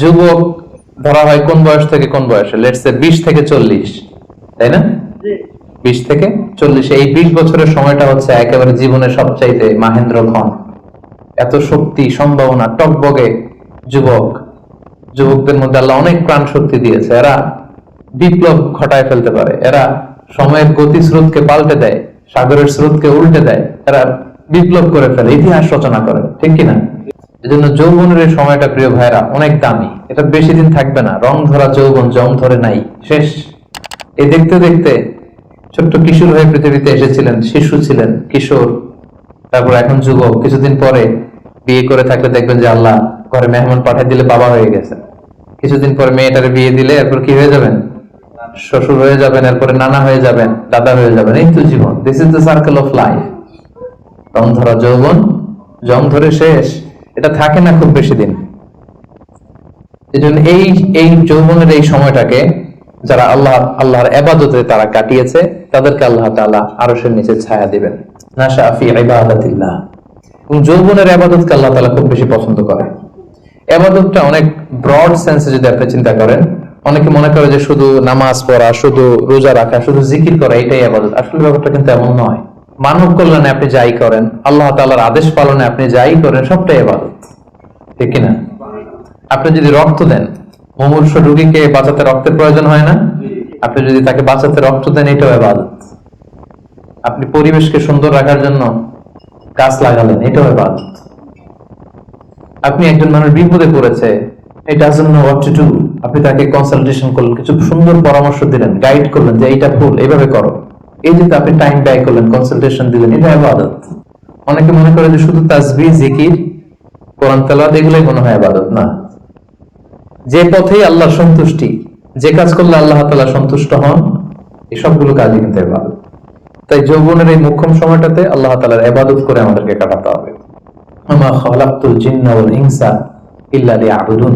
যুবক ধরা হয় কোন বয়স থেকে কোন বয়সে? লেটসে বিশ থেকে চল্লিশ তাই না? বিশ থেকে চল্লিশ এই বিশ বছরের সময়টা হচ্ছে একেবারে জীবনের সবচাইতে মাহেন্দ্র ক্ষণ। এত শক্তি সম্ভাবনা টকবগে যুবক। যুবকদের মধ্যে আল্লাহ অনেক প্রাণ শক্তি দিয়েছে। এরা বিপ্লব ঘটায় ফেলতে পারে। এরা সময়ের গতি স্রোতকে পাল্টে দেয় সাগরের স্রোতকে উল্টে দেয়। এরা বিপ্লব করে ফেলে ইতিহাস রচনা করে ঠিক কিনা? এই জন্য যৌবনের এই সময়টা প্রিয় ভাইরা অনেক দামি। এটা বেশি দিন থাকবে না। রং ধরা যৌবন জং ধরে নাই। শেষ। এই দেখতে দেখতে ছোট্ট কিশোর হয়ে পৃথিবীতে এসেছিলেন, শিশু ছিলেন, কিশোর, তারপর এখন যুবক। কিছুদিন পরে বিয়ে করে থাকলে দেখবেন যে আল্লাহ ঘরে মেহমান পাঠিয়ে দিলে বাবা হয়ে গেছে। কিছুদিন পরে মেয়েটারে বিয়ে দিলে এরপর কি হয়ে যাবেন? শ্বশুর হয়ে যাবেন, এরপরে নানা হয়ে যাবেন, দাদা হয়ে যাবেন। এই তো জীবন। This is the circle of life রং ধরা যৌবন জং ধরে শেষ। এটা থাকে না খুব বেশি দিন। এই জন্য এই এই যৌবনের এই সময়টাকে যারা আল্লাহ, আল্লাহর এবাদতে তারা কাটিয়েছে, তাদেরকে আল্লাহ তাআলা আরশের নিচে ছায়া দিবেন। নাশা ফি ইবাদাতিল্লাহ। এবং যৌবনের আবাদতকে আল্লাহ তাআলা খুব বেশি পছন্দ করে। আবাদতটা অনেক ব্রড সেন্সে যদি আপনি চিন্তা করেন, অনেকে মনে করে যে শুধু নামাজ পড়া, শুধু রোজা রাখা, শুধু জিকির করা, এটাই আবাদত আসলে ব্যাপারটা কিন্তু এমন নয়। মানব কল্যাণে আপনি যাই করেন, আল্লাহ তাআলার আদেশ পালনে আপনি যাই করেন, সবটাই আবাদত ঠিক কিনা? আপনি যদি রক্ত দেন, মুমূর্ষ রোগীকে বাঁচাতে রক্তের প্রয়োজন হয় না? আপনি যদি তাকে বাঁচাতে রক্ত দেন, এটাও এবাদত। আপনি পরিবেশকে সুন্দর রাখার জন্য গাছ লাগালেন, এটাও এবাদত। আপনি একজন মানুষ বিপদে পড়েছে এটা জন্য আপনি তাকে কনসালটেশন করলেন, কিছু সুন্দর পরামর্শ দিলেন গাইড করলেন যে এইটা ভুল, এইভাবে করো। এই যে আপনি টাইম ব্যয় করলেন কনসালটেশন দিলেন, এটা আবাদত। অনেকে মনে করে যে শুধু তাসবি জিকির, কোরআন তেলাওয়াত, এগুলোই মনে হয় আবাদত, না। যে পথেই আল্লাহর সন্তুষ্টি, যে কাজ করলে আল্লাহ তাআলা সন্তুষ্ট হন, এই সবগুলো কাজই কিন্তু ইবাদত তাই যৌবনের এই মুখ্যম সময়টাতে আল্লাহ তাআলার ইবাদত করে আমাদেরকে কাটাতে হবে। আমা খালাকতুল জিন্না ওয়াল ইনসা ইল্লা লিয়াবুদুন।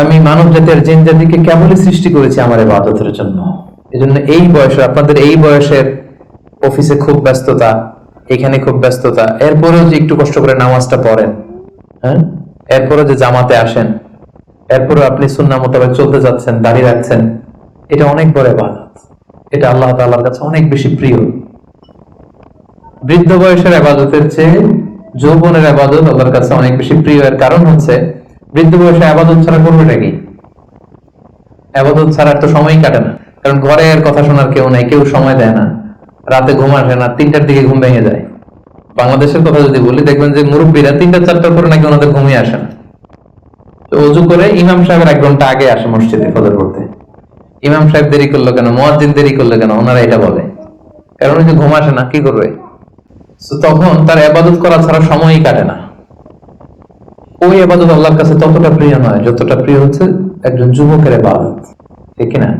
আমি মানব জাতির জিন জাতিকে কেবলই সৃষ্টি করেছি আমার ইবাদতের জন্য। এজন্য এই বয়সে, আপনাদের এই বয়সের অফিসে খুব ব্যস্ততা, এখানে খুব ব্যস্ততা। এরপরেও যে একটু কষ্ট করে নামাজটা পড়েন হ্যাঁ? এরপরে যে জামাতে আসেন এরপরে আপনি সুন্না মোতাবেক চলতে যাচ্ছেন, দাঁড়িয়ে রাখছেন, এটা অনেক বড় ইবাদত। এটা আল্লাহ তাআলার কাছে অনেক বেশি প্রিয়। বৃদ্ধ বয়সের আবাদতের চেয়ে যৌবনের আবাদত আল্লাহর কাছে অনেক বেশি প্রিয়। এর কারণ হচ্ছে, বৃদ্ধ বয়সে আবাদত ছাড়া করবেটা কি? আবাদত ছাড়া তো সময়ই কাটে না। কারণ ঘরে আর কথা শোনার কেউ নাই, কেউ সময় দেয় না। রাতে ঘুম আসে না, তিনটার দিকে ঘুম ভেঙে যায়। বাংলাদেশের কথা যদি বলি, দেখবেন যে মুরব্বীরা তিনটা চারটার পরে নাকি ওনাদের ঘুমিয়ে আসে না। তো অজু করে ইমাম সাহেবের এক ঘণ্টা আগে আসে মসজিদে ফজর পড়তে। ইমাম সাহেব দেরি করল কেন? মুয়াজ্জিন দেরি করল কেন? ওনারা এটা বলে। কারণ ওই যে ঘুম আসে না, কি করবে? তখন তার আবাদত করা ছাড়া সময়ই কাটে না। ওই আবাদত আল্লাহর কাছে ততটা প্রিয় নয়, যতটা প্রিয় হচ্ছে একজন যুবকের আবাদত ঠিক না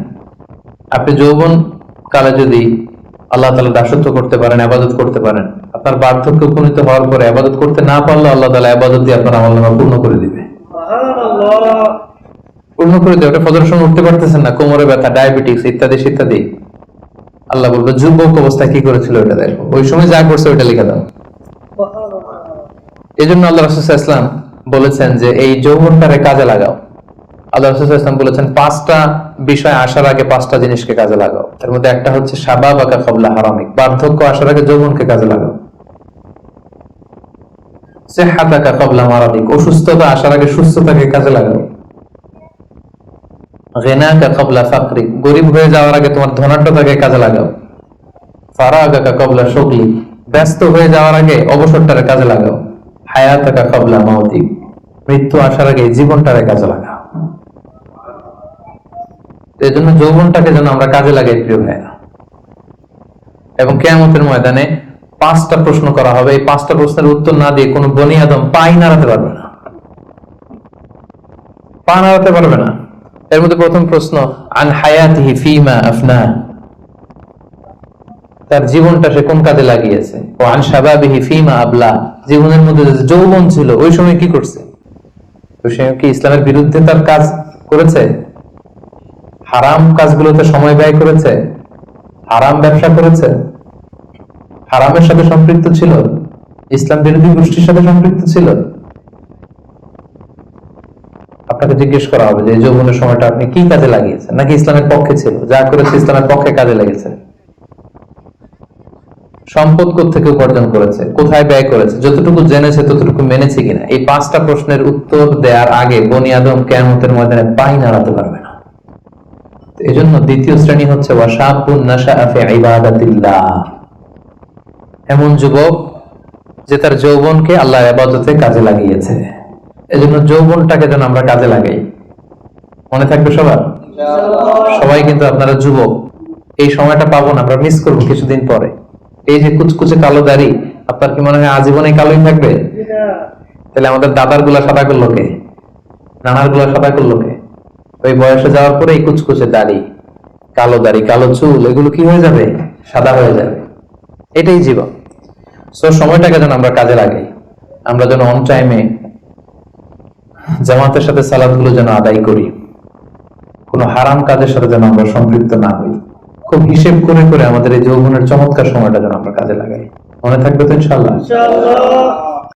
আপনি যৌবন কালে যদি আল্লাহ তালা দাসত্ব করতে পারেন আবাদত করতে পারেন আপনার বার্ধক্য উপনীত হওয়ার পরে আবাদত করতে না পারলে আল্লাহ তালা আবাদত দিয়ে আপনার আমল নামা পূর্ণ করে দিবে। পূর্ণ করে দেবে ওটা ফজর সময় উঠতে পারতেছেন না কোমরে ব্যথা ডায়াবেটিস ইত্যাদি ইত্যাদি। আল্লাহ বলবে যুবক অবস্থায় কি করেছিল ওটা দেখো। ওই সময় যা করছে ওইটা লিখে দাও। এই জন্য আল্লাহ রসুল ইসলাম বলেছেন যে এই যৌবনটারে কাজে লাগাও। আল্লাহ বলেছেন, পাঁচটা বিষয় আসার আগে পাঁচটা জিনিসকে কাজে লাগাও। তার মধ্যে একটা হচ্ছে সাবা বাকা কবলা হারামিক। বার্ধক্য আসার আগে যৌবনকে কাজে লাগাও। সেহাতাকা কবলা মারাদিক অসুস্থতা আসার আগে সুস্থতাকে কাজে লাগাও। গেনাকা কবলা ফাকরি। গরিব হয়ে যাওয়ার আগে তোমার ধনাঢ্যতাকে কাজে লাগাও। ফারাগাকা কবলা শগলি ব্যস্ত হয়ে যাওয়ার আগে অবসরটারে কাজে লাগাও। হায়াতাকা কবলা মাউতিক মৃত্যু আসার আগে জীবনটারে কাজে লাগাও। এই জন্য যৌবনটাকে যেন আমরা কাজে লাগাই, প্রিয় ভাইয়া এবং কেয়ামতের ময়দানে পাঁচটা প্রশ্ন করা হবে। এই পাঁচটা প্রশ্নের উত্তর না দিয়ে কোনো বনি আদম পাই নাড়াতে পারবে না। পা নাড়াতে পারবে না। এর মধ্যে প্রথম প্রশ্ন, আন হায়াতিহি ফিমা আফনা? তার জীবনটা সে কোন কাজে লাগিয়েছে? ও আন শাবাবিহি ফিমা আবলা? জীবনের মধ্যে যৌবন ছিল, ওই সময় কি করছে? ওই সময় কি ইসলামের বিরুদ্ধে তার কাজ করেছে? হারাম কাজগুলোতে সময় ব্যয় করেছে? হারাম ব্যবসা করেছে? হারামের সাথে সম্পৃক্ত ছিল? ইসলাম বিরোধী গোষ্ঠীর সাথে সম্পৃক্ত ছিল? আপনাকে জিজ্ঞেস করা হবে যে যৌবনের সময়টা আপনি কি কাজে লাগিয়েছেন? নাকি ইসলামের পক্ষে ছিল? যা করেছে ইসলামের পক্ষে কাজে লেগেছে। সম্পদ থেকে উপার্জন করেছে? কোথায় ব্যয় করেছে? যতটুকু জেনেছে, ততটুকু মেনেছে কিনা? এই পাঁচটা প্রশ্নের উত্তর দেওয়ার আগে বনি আদম কেয়ামতের ময়দানে পাই নাড়াতে পারবে না। এই জন্য দ্বিতীয় শ্রেণি হচ্ছে এমন যুবক যে তার যৌবনকে আল্লাহ আবাদতে কাজে লাগিয়েছে। এজন্য যৌবনটাকে যেন আমরা কাজে লাগাই। মনে থাকবে সবার? সবাই কিন্তু আপনারা যুবক এই সময়টা পাবো না আমরা মিস করব কিছুদিন পরে। এই যে কুচকুচে কালো দাড়ি আপনার কি মনে হয় আজীবনে কালোই থাকবে? তাহলে আমাদের দাদারগুলা সাদা করল কে? নানারগুলা সাদা করল কে? ওই বয়সে যাওয়ার পরে এই কুচকুচে দাড়ি, কালো দাড়ি, কালো চুল, এগুলো কি হয়ে যাবে? সাদা হয়ে যাবে। এটাই জীবন। সো সময়টাকে যেন আমরা কাজে লাগাই। আমরা যেন অন টাইমে জামাতের সাথে সালাদগুলো যেন আদায় করি। কোনো হারাম কাজের সাথে যেন আমরা সম্পৃক্ত না হই। খুব হিসেব করে করে আমাদের এই যৌবনের চমৎকার সময়টা যেন আমরা কাজে লাগাই। মনে থাকবে তো ইনশাল্লাহ